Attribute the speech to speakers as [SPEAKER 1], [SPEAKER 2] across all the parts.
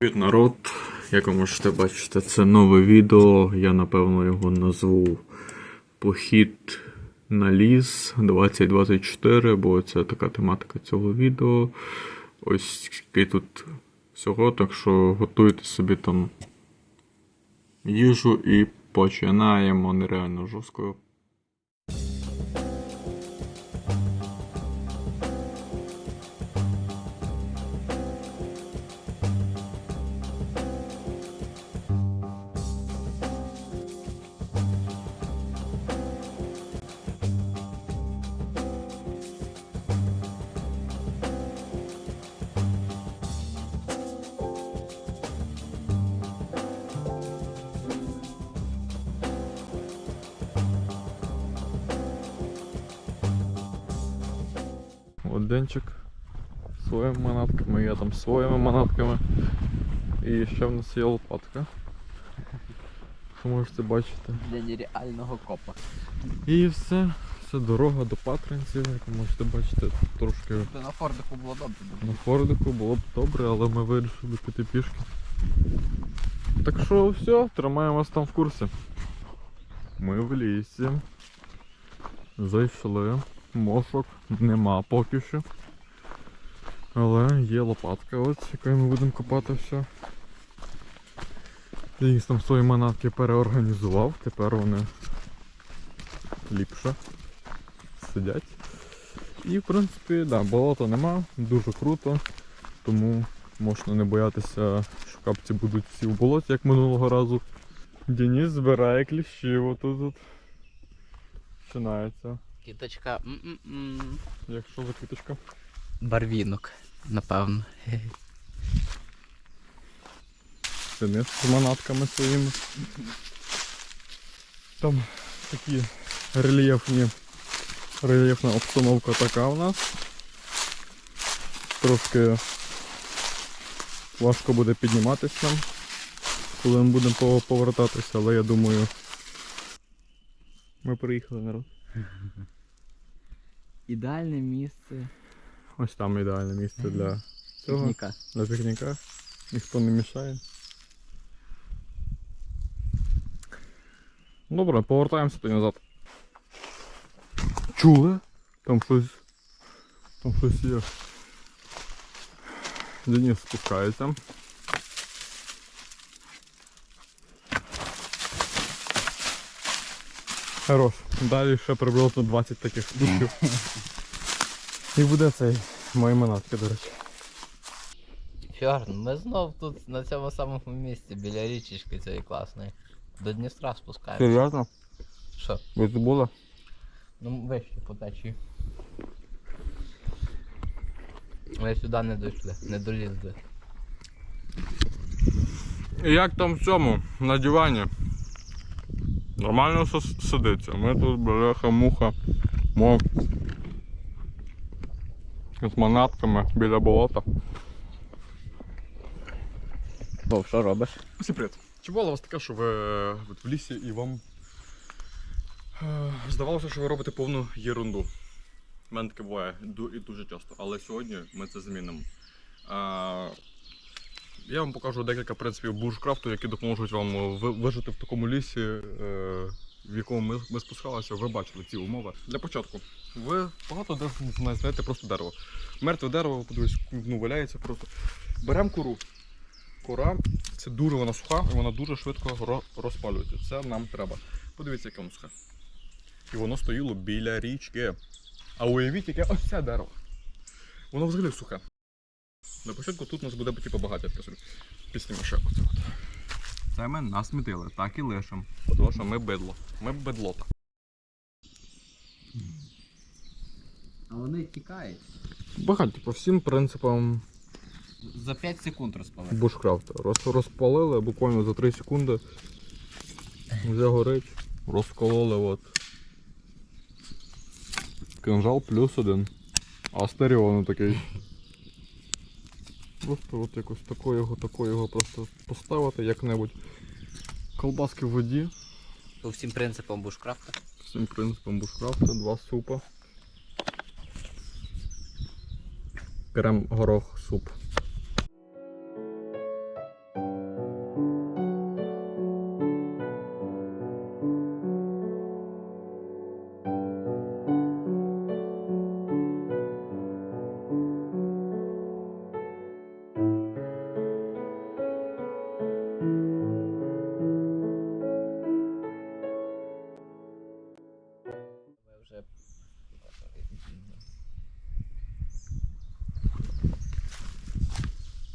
[SPEAKER 1] Привіт, народ! Як ви можете бачити, це нове відео. Я напевно його назву Похід на ліс 2024, бо це така тематика цього відео. Ось скільки тут всього, так що готуйте собі там їжу і починаємо нереально жорстко. От Денчик своїми манатками, я там своїми манатками. І ще в нас є лопатка. Що можете бачити.
[SPEAKER 2] Для нереального копа.
[SPEAKER 1] І все. Це дорога до Патринців, як ви можете бачити, трошки
[SPEAKER 2] Це на Фордику було добре.
[SPEAKER 1] на Фордику було б добре, але ми вирішили піти пішки. Так що все, тримаємо вас там в курсі. Ми в лісі. Зайшли. Мошок нема поки що. Але є лопатка, ось, якою ми будемо копати все. Денис там свої манатки переорганізував, тепер вони ліпше сидять. І в принципі, да, болота нема, дуже круто, тому можна не боятися, що капці будуть всі в болоті, як минулого разу. Денис збирає кліщів, отут тут починається.
[SPEAKER 2] Кіточка.
[SPEAKER 1] Як що за квіточка?
[SPEAKER 2] Барвінок, напевно.
[SPEAKER 1] Денис з манатками своїми. Там такі рельєфні, рельєфна обстановка така у нас. Трошки важко буде підніматися нам, коли ми будемо повертатися, але я думаю. Ми приїхали народ.
[SPEAKER 2] Ідеальне місце
[SPEAKER 1] Ось там ідеальне місце для цього.
[SPEAKER 2] пікніка.
[SPEAKER 1] На пікніка. Ніхто не мішає. Добре, повертаємося тоді назад. Чули? Там щось. Там щось є. Денис спускається. Хорош. Далі ще приблизно 20 таких штуків. І буде цей мої манатки, до речі.
[SPEAKER 2] Фьорн, ми знов тут на цьому самому місці, біля річечки цієї класної. До Дністра спускаємося.
[SPEAKER 1] Серйозно?
[SPEAKER 2] Що?
[SPEAKER 1] Ви тут були?
[SPEAKER 2] Ну вище по течії. Ми сюди не дійшли, не долізли.
[SPEAKER 1] І як там в цьому, на дивані? Нормально сос- сидиться. Ми тут бляха-муха, мов з манатками біля болота.
[SPEAKER 2] Вов, що робиш?
[SPEAKER 1] Всім привіт. Чи було у вас таке, що ви е, от в лісі і вам е, здавалося, що ви робите повну єрунду? У мене таке буває ду- і дуже часто, але сьогодні ми це змінимо. Е, я вам покажу декілька принципів бушкрафту, які допоможуть вам вижити в такому лісі, е, в якому ми, ми спускалися. Ви бачили ці умови. Для початку, ви багато де зна- знаєте просто дерево. Мертве дерево, подивись, ну, валяється просто. Беремо кору. Кора це дуже вона суха і вона дуже швидко розпалюється. Це нам треба. Подивіться, яке воно сухе. І воно стоїло біля річки. А уявіть, яке ось це дерево. Воно взагалі сухе. На початку тут у нас буде типу, собі. Після от. Це ми насмітили, так і лишимо. Тому що ми бидло. Ми бедлота.
[SPEAKER 2] А вони тікають.
[SPEAKER 1] Багато по всім принципам
[SPEAKER 2] За 5 секунд розпали.
[SPEAKER 1] бушкрафта. Роз, розпалили буквально за 3 секунди. Вже горить. Розкололи от. Кинжал плюс один. Астеріон такий. Просто от якось тако його, його просто поставити як-небудь. Колбаски в воді.
[SPEAKER 2] По всім принципам бушкрафта.
[SPEAKER 1] Всім принципом бушкрафта, два супа. Крем горох суп.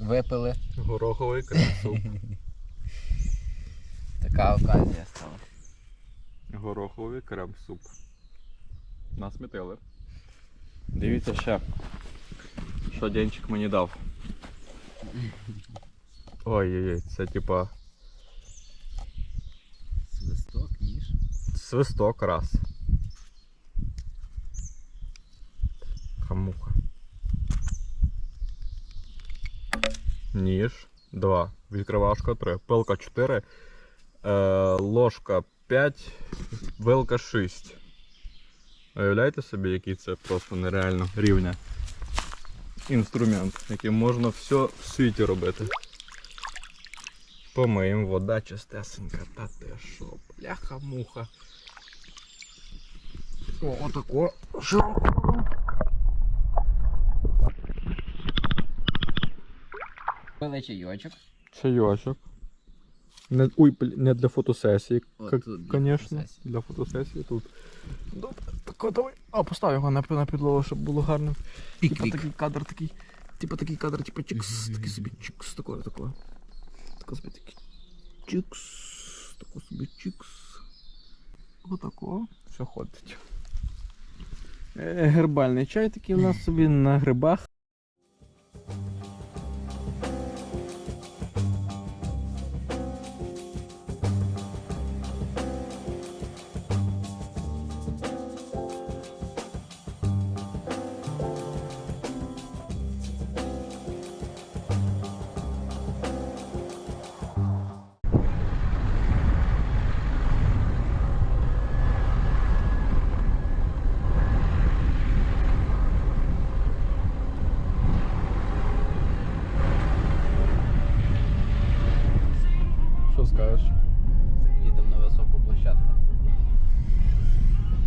[SPEAKER 2] Випили.
[SPEAKER 1] Гороховий крем-суп.
[SPEAKER 2] Така оказія стала.
[SPEAKER 1] Гороховий крем-суп. Насмітили. Дивіться ще. Що денчик мені дав. Ой-ой-ой, це типа
[SPEAKER 2] Свисток, ніж.
[SPEAKER 1] свисток раз. Ніж. Два. Відкривашка три. Пилка 4. Е, ложка 5. Вилка 6. Уявляєте собі, який це просто нереально рівня. Інструмент, яким можна все в світі робити. Помиємо, вода чистесенька. Та ти що, бляха-муха. О, отако. Що?
[SPEAKER 2] Пили чайочок.
[SPEAKER 1] Чайочок. Не, ой, не для фотосесії,
[SPEAKER 2] От тут для
[SPEAKER 1] конечно.
[SPEAKER 2] фотосесії.
[SPEAKER 1] Для фотосесії тут. Добре, так давай. А, постав його на, на підлогу, щоб було гарно. Типа такий кадр, такий. Типа такий кадр, типа чикс, такий собі чикс, такого, такого. Тако собі такий. Чикс. Тако собі чикс. Отако. Все ходить. Е, Гербальний чай такий у нас собі на грибах.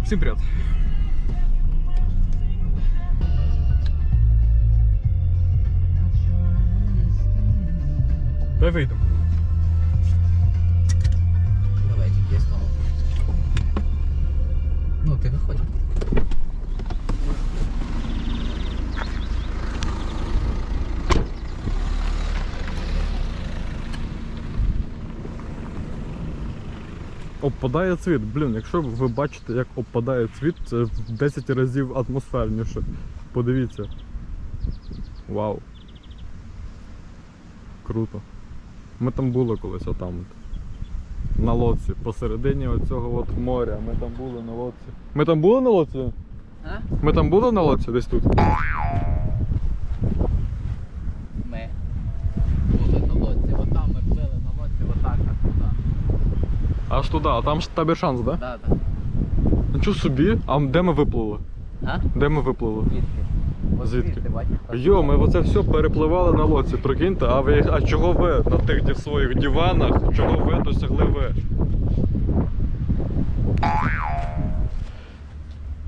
[SPEAKER 1] Всім привіт. Давай вийдемо.
[SPEAKER 2] Давай тільки я стану. Ну, ти виходь.
[SPEAKER 1] Опадає цвіт. Блін, якщо ви бачите, як опадає цвіт, це в 10 разів атмосферніше. Подивіться. Вау. Круто. Ми там були колись отам. От. На лодці. Посередині оцього от моря. Ми там були на лодці. Ми там були на лодці?
[SPEAKER 2] А?
[SPEAKER 1] Ми там були на лодці десь тут?
[SPEAKER 2] Ми були на лодці, отам ми плили на лодці, отак, аж туди.
[SPEAKER 1] Аж туди, а там ж табір шанс, да?
[SPEAKER 2] Да, да.
[SPEAKER 1] Нічого собі, а де ми виплили?
[SPEAKER 2] А?
[SPEAKER 1] Де ми виплили?
[SPEAKER 2] Звідки? От
[SPEAKER 1] Звідки? Йо, ми оце все перепливали на лодці, прикиньте, а ви а чого ви на тих своїх диванах, чого ви досягли ви?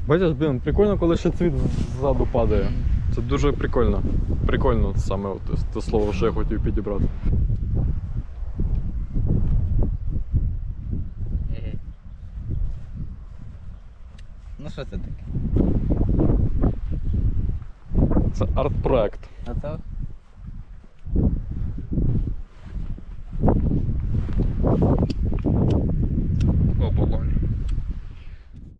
[SPEAKER 1] Бачиш, блін, прикольно, коли ще цвіт ззаду падає. Це дуже прикольно. Прикольно саме от, те слово, що я хотів підібрати.
[SPEAKER 2] Ну що це таке?
[SPEAKER 1] Це арт-проект.
[SPEAKER 2] А це